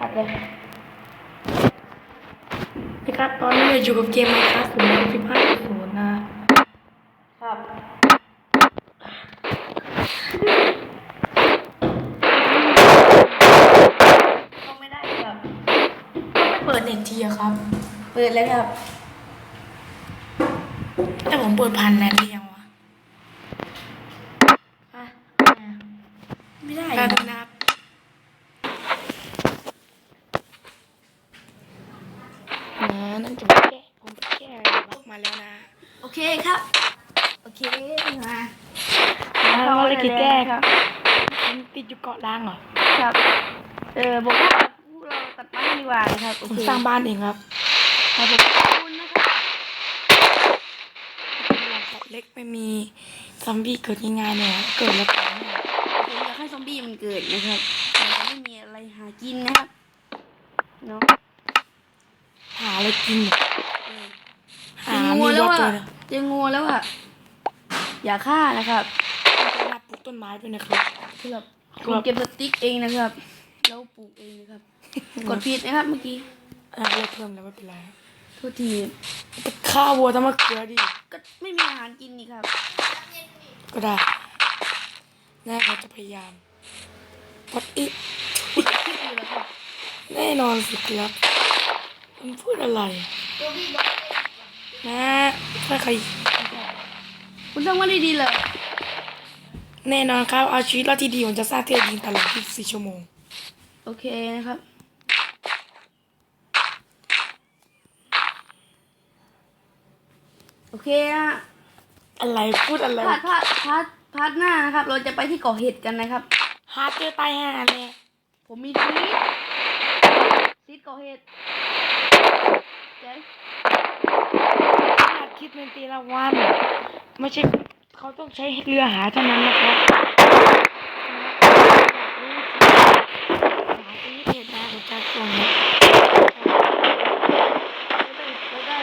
ตัดเลยนะครับตอนนี้เราอยู่กับเกมไมค์ครับศูนย์สิบห้าศูนย์นะครับเข้าไม่ได้ครับไม่เปิดเน็ตทีอะครับ เปิดแล้วครับ แต่ผมเปิดพันแนนหรือยังวะอะ ไม่ได้ แป๊บนึงนะครับนะนั่นจะแก้ผมไปแก้อะไรบล็อกมาแล้วนะ โอเคครับ โอเคมา แล้วเราเลยคิดแก้ ครับ มันติดอยู่เกาะล้างเหรอ ครับ เออบอกว่า พวกเราตัดไม้ดีกว่านะครับโอผมเคสร้างบ้านเองครับครับผมขอบคุณนะครับเกาะเล็กไม่มีซอมบี้เกิดง่ายๆเนี่ยเกิดแล้วตายเนี่ยผมอยากให้ซอมบี้มันเกิดนะครับมันจะไม่มีอะไรหากินนะครับเนาะหาอะไรกินเนี่ยเออ หาเจอมีงัวแล้ววัวอะตัวเดียวเจองัวแล้วอะอย่าฆ่านะครับจะรับปลูกต้นไม้ด้วยนะครับคือแบบคคุรัณบเก็บสติ๊กเองนะครับ แล้วปลูกเองนะครับ กดผิดนะครับเมื่อกี้อะเลิกเพิ่มแล้วไม่เป็นไรโทษทีแต่ข้าววัวต้องมาเกลือดิก็ไม่มีอาหารกินนี่ครับ ก็ได้แน่เขาจะพยายามปัดอิคิดอยู่แล้วครับแน่นอนสิครับมันพูดอะไรนะถ้าใคร คุณต้องว่าได้ดีเลยแน่นอนครับ เอาชีวิตรอดที่ดีผมจะสร้างเทพยิงตลอด24ชั่วโมง โอเคนะครับ โอเคนะอะไรพูดอะไรพาร์ทพาร์ทพาร์ทพาร์ทหน้านะครับ เราจะไปที่เกาะเห็ดกันนะครับ ฮาร์ดเจอตายห่าเลยผมมีซีดซีดเกาะเห็ดเจ๊ขนาดคิดเป็นตีละวัน ไม่ใช่เขาต้องใช้เรือหาเท่านั้นนะครับหาที่เพจนะผมจะส่งไม่ได้ไม่ได้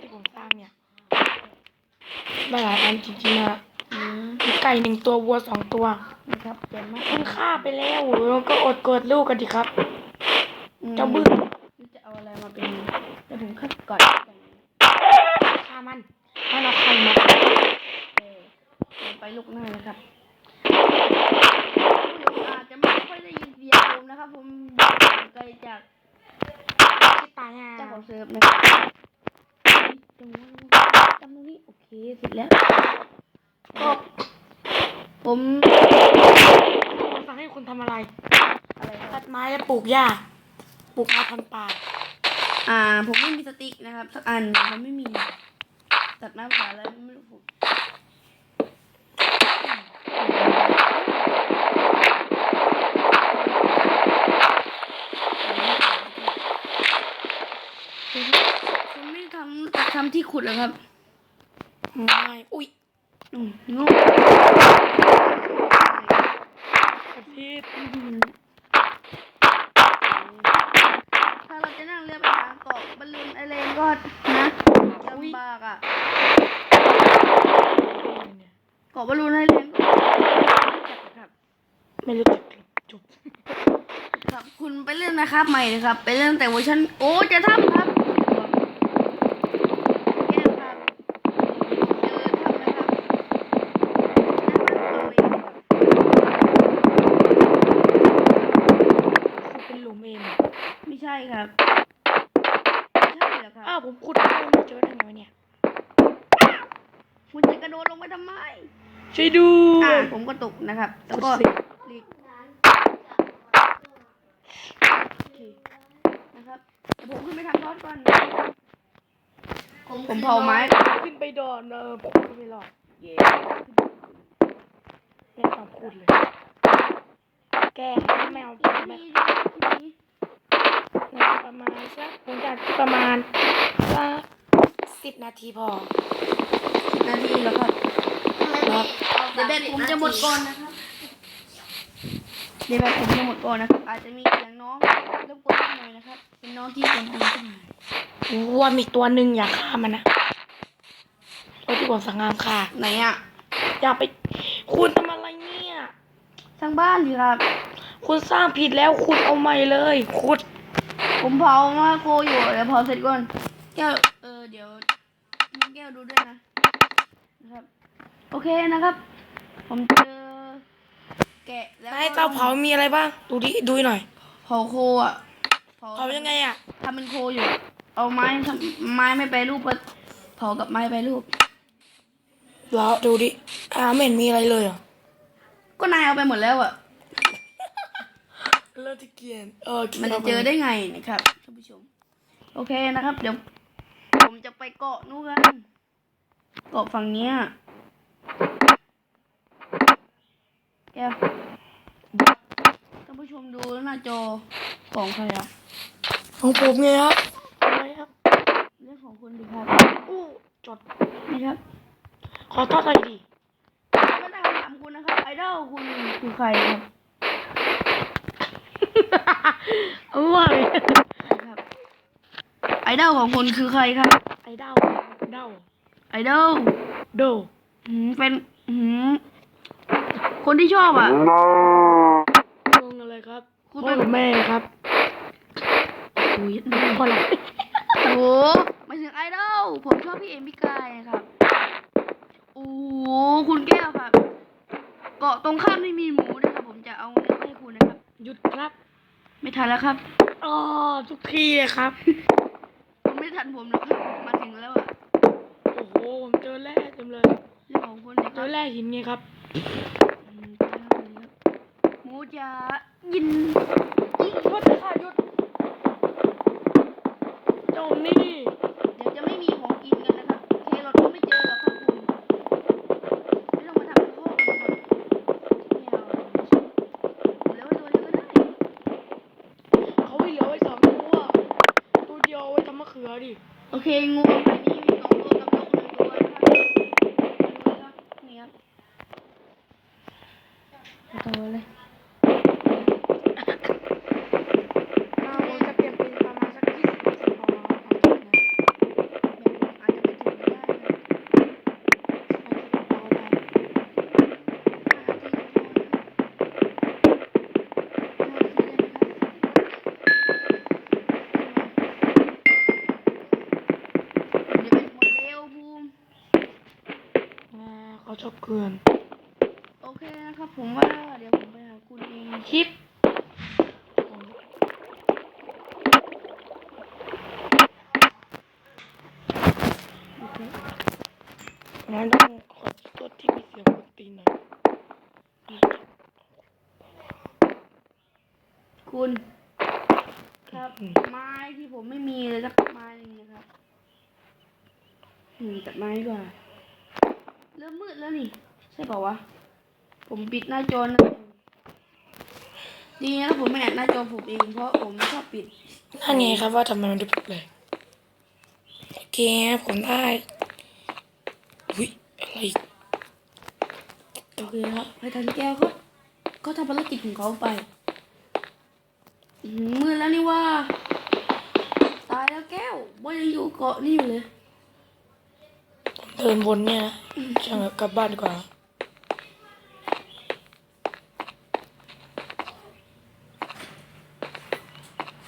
ที่ผมสร้างเนี่ยได้หลายอันจริงๆนะ อืม มี ไก่หนึ่งตัววัวสองตัวนะครับเจ๋งมากมันฆ่าไปแล้วแล้วก็อดเกิดลูกกันดิครับอืมเจ้าบึ้งจะเอาอะไรมาเป็นเดี๋ยวผมคัดก่อนฆ่ามันมันเอาไข่มาเออเดี๋ยวไปลูกหน้านะครับคุณอาจจะไม่ค่อยได้ยินเสียงผมนะครับ ผมไกลจากที่ตายอะเจ้าของเซิร์ฟนะครับตรงนี้จำตรงนี้โอเคเสร็จแล้วก็ ผมผมสั่งให้คุณทำอะไร อะไรคตัรับดไม้และปลูกหญ้า ปลูกมาพันธุ์ป่าอ่า ผมไม่มีสติ๊กนะครับสักอันผมไม่มี ตัดไม้ผ่าแล้วไม่รู้ผมผมไม่ทำทำที่ขุดเหรอครับ ไม่ อุ้ย ถ้าเราจะนั่งเรือไปหาเกาะบอลลูนไอเลนก็นะลำบากอะเกาะบอลลูนไอเลนไม่รู้จักจบครับ คุณไปเล่นนะครับใหม่นะครับ ไปเล่นแต่เวอร์ชันโอ้จะทำครับแก้วครับเจอทำนะครับ คุณเป็นหลุมเอง ไม่ใช่ครับไม่ใช่เหรอครับ อ้าวผมขุดไม่เจอได้ไงวะเนี่ย คุณจะกระโดดลงไปทำไมช่วยดูอ่าผมก็ตกนะครับ แล้วก็ขุดสิหลีกโอเคนะครับเดี๋ยวผมขึ้นไปทำทอดก่อนนะครับผมเผาไม้ขึ้นไปดอนเออผมก็ไม่รอดเย้ไม่ต้องพูดเลย แกล้งให้แมวที่แมนี่วที่นี่ ประมาณสักผมจะประมาณสักสิบนาทีพอนาทีแล้วครับครับเดี๋ยวแบตผมจะหมดก่อนนะครับเดี๋ยวแบบผมจะหมดก่อนนะครับ อาจจะมีเสียงน้องรบกวนนิดหน่อยนะครับ เป็นน้องที่กวนตีนขึ้นมาว่ามีตัวหนึ่งอยากฆ่ามันนะตัวที่ผมสั่งงามค่ะ ไหนอะอย่าไป คุณทำอะไรเนี่ยสร้างบ้านสิครับ คุณสร้างผิดแล้วคุณเอาใหม่เลยขุด ผมเผามาโคอยู่เดี๋ยวเผาเสร็จก่อน แก้วเออเดี๋ยวให้แก้วดูด้วยนะนะครับ โอเคนะครับ ผมเจอแกะแล้วนายเตาเผามีอะไรบ้าง ดูดิดูหน่อย เผาโคอะเผายังไงอะทำเป็นโคอยู่ เอาไม้ทำไม้ไม่ไปรูปเผากับไม้ไปรูปแล้วดูดิอ่าไม่เห็นมีอะไรเลยอะก็นายเอาไปหมดแล้วอะ เลิกที่เกียนเออมันจะเจอได้ไงนะครับท่านผู้ชม โอเคนะครับ เดี๋ยว ผมจะไปเกาะนู้นกัน เกาะฝั่งเนี้ยแก้วท่านผู้ชมดูหน้าจอของใครอะของผมไงครับอะไรครับเรื่องของคุณดีครับอู้จดนี่ครับ ขอโทษหน่อยดิก็ได้คำถามคุณนะครับไอดอลคุณคือใครครับเอา ว่าเลยครับ ไอดอลของคุณคือใครครับ ไอ้เด้าเด้าไอดอลโดหืมเป็นหืมคนที่ชอบอะงงอะไรครับคุณพ่อกับแม่ครับอุ้ยพ่ออะไรโอ้โหหมายถึงไอดอลผมชอบพี่เอ็มพี่กายนะครับโอ้โหคุณแก้วครับ เกาะตรงข้ามไม่มีหมูด้วยครับผมจะเอาเนื้อไปให้คุณนะครับ หยุดครับ ไม่ทันแล้วครับอ๋อทุกทีเลยครับคุณไม่ทันผมแล้วครับ มาถึงแล้วอะ โอ้โห ผมเจอแร่เต็มเลยเรื่องของคุณนะคเจรับอแร่หินไงครับ อืมเรื่องของคุณครับหมูจะยินหยุดค่ะหยุดเจ้านี่ เดี๋ยวจะไม่มีของกินกันนะครับ เครอทก็ไม่เจอหรอกครับคุณ ไม่ต้องมาทำเป็นข้อกันครับไม่เอาเหลือไว้ตัวเดียวก็ได้ เขาเหลือไว้สองตัวตัวเดีือดิ โอเคงูตัวกับนกหนึ่งตัวนะครับดูนะครับนี่ครับเอาตัวเลย เราจะเปลี่ยนเป็นประมาณสักยี่สิบเปอร์เซ็นต์พอเอาตัวนะ แบบอาจจะไปถึงไม่ได้นะ เอาได้ ห้านาทีพอนะห้านาทีได้ไหมครับเดี๋ยวเป็นหมดเร็วภูมิ อ่า เขาชอบเกลือน โอเคนะครับ ผมว่าเดี๋ยวผมไปหาคุณเองคลิปงั้นต้องขอตัวที่มีเสียงคนตีนหน่อยคุณ ครับ ไม้ที่ผมไม่มีเลยสักไม้หนึงนะครับ อืมตัดไม้ดีกว่า เริ่มมืดแล้วนี่ ใช่เปล่าวะ ผมปิดหน้าจอนะดีนะผมไม่แอบหน้าจอผมเองเพราะผมชอบปิดนั่นไงครับว่าทำไมมันดูแปลกๆโอเคผมได้อุ้ยอะไรอีกโอเคครับให้ทันแก้วเขาเขาทำภารกิจของเขาไปอื้อหือมืดแล้วนี่ว่า ตายแล้วแก้วว่ายังอยู่เกาะนี่อยู่เลย เดินวนเนี่ยนะช่างเถอะกลับบ้านดีกว่า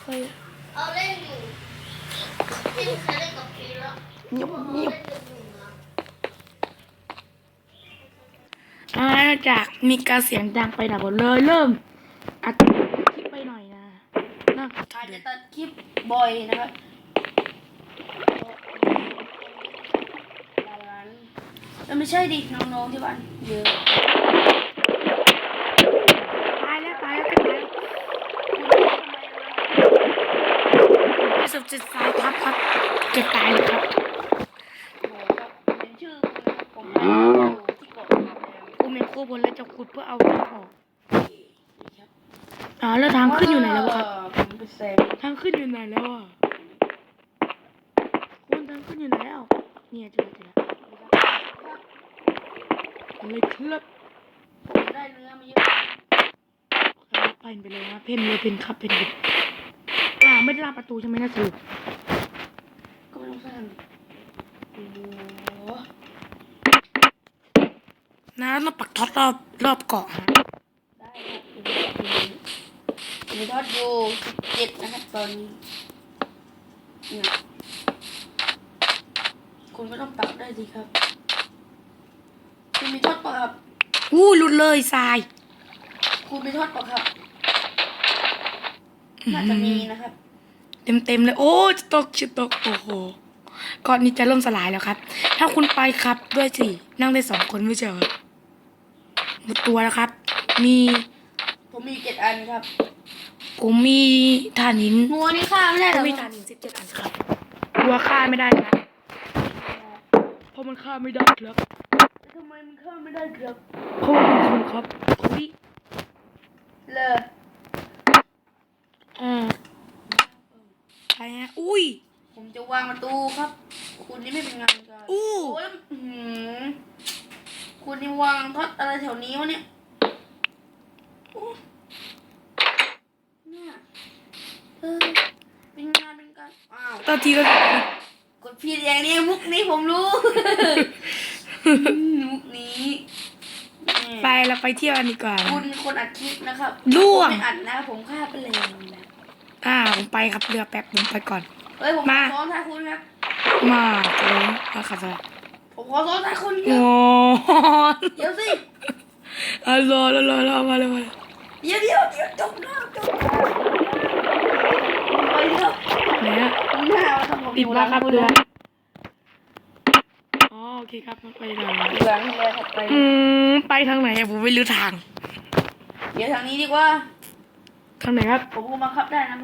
เฮ้ยเอาเล่นอยู่ที่เคยเล่นกับพีแล้วเงียบเงียบเล่นกับหนูนะอ่าจากมีการเสียงดังไปหน่อยหมดเลยเริ่มอัดคลิปไปหน่อยนะนะอาจจะตัดคลิปบ่อยนะครับร้าน เอ้ยไม่ใช่ดิน้องๆที่บ้านเยอะตายแล้วตายแล้วก็ตายไม่สมจิตสายทับครับจะตายเลยครับโอ้โหครับเป็นชื่อคุณนะครับผมไปอยู่ที่เกาะแหลมกูเมนโคบนแล้วจะขุดเพื่อเอาที่ออกอ๋อแล้วทางขึ้นอยู่ไหนแล้วครับผมไปแซงทางขึ้นอยู่ไหนแล้วอะคุณทางขึ้นอยู่ไหนแล้วเนี่ยเจอเจอแล้วอะ ไรครับผมได้เนื้อมาเยอะครับเพนไปเลยนะเพนเลยเพนครับเพนเลยอ่าไม่ได้ลากประตูใช่ไหมนะสรุปก็ไม่ต้องสร้างโอ้โหนะต้องปักท็อตรอบรอบเกาะฮะได้ครับผมมีทอดอยู่สิบเจ็ดนะครับตอนนี้เนี่ยคุณก็ต้องปรับได้สิครับ คุณมีทอดปะครับอู้หลุดเลยทรายคุณมีทอดปะครับน่าจะมีนะครับ เต็มเต็มๆเลย โอ้จะตกจะตกโอ้โหเกาะนี้จะล่มสลายแล้วครับ ถ้าคุณไปครับด้วยสินั่งได้สองคนไม่ใช่เหรอหมดตัวแล้วครับ มีผมมีเจ็ดอันครับ ผมมีฐานหินงัวนี่ฆ่าไม่ได้ผหรมอมีฐานหินสิบเจ็ดอันครับกลัวฆ่าไม่ได้นะเพราะมันฆ่าไม่ได้ครับ ทำไมมันฆ่าไม่ได้ครับเพราะว่ามันคนครับอุ้ยเลยอ่าใช่ฮะอุ้ย ผมจะวางประตูครับ คุณนี่ไม่เป็นงานการอู้โอ้ยอื้อหือคุณนี่วางทอดอะไรแถวนี้วะเนี่ยโอ้เนี่ยเออเป็นงานเป็นการอ้าวตอนทีก็กดผิดอย่างนี้มุกนี้ผมรู้มุกนี้นี่ ไปเราไปเที่ยวกันดีกว่านะคุณคนอัดคลิปนะครับล่วง ผมไม่อัดนะผมฆ่าไปเลยนะอ่าผมไปครับเรือแป๊บผมไปก่อน เฮ้ยผมขมา อซ้อนท้ายคุณครับมาเจอมาขับไปผมขอซ้อนท้ายคุณคโอ้รับโหเดี๋ยวสิอะรอรอรอรอมาเลยมาเลยเดี๋ยวเดี๋ยวเดี๋ยวจบแล้วจบแล้วไปเถอะไหนอะผมหน้าว่าทำผมติดมาครับอยู่เรือหลัง อ๋อโอเคครับไปไหนคุณเหลืองเลยครับไปอืมไปทางไหนอะผมไม่รู้ทาง เดี๋ยวทางนี้ดีกว่าทางไหนครับ ผมก็บังคับได้นะ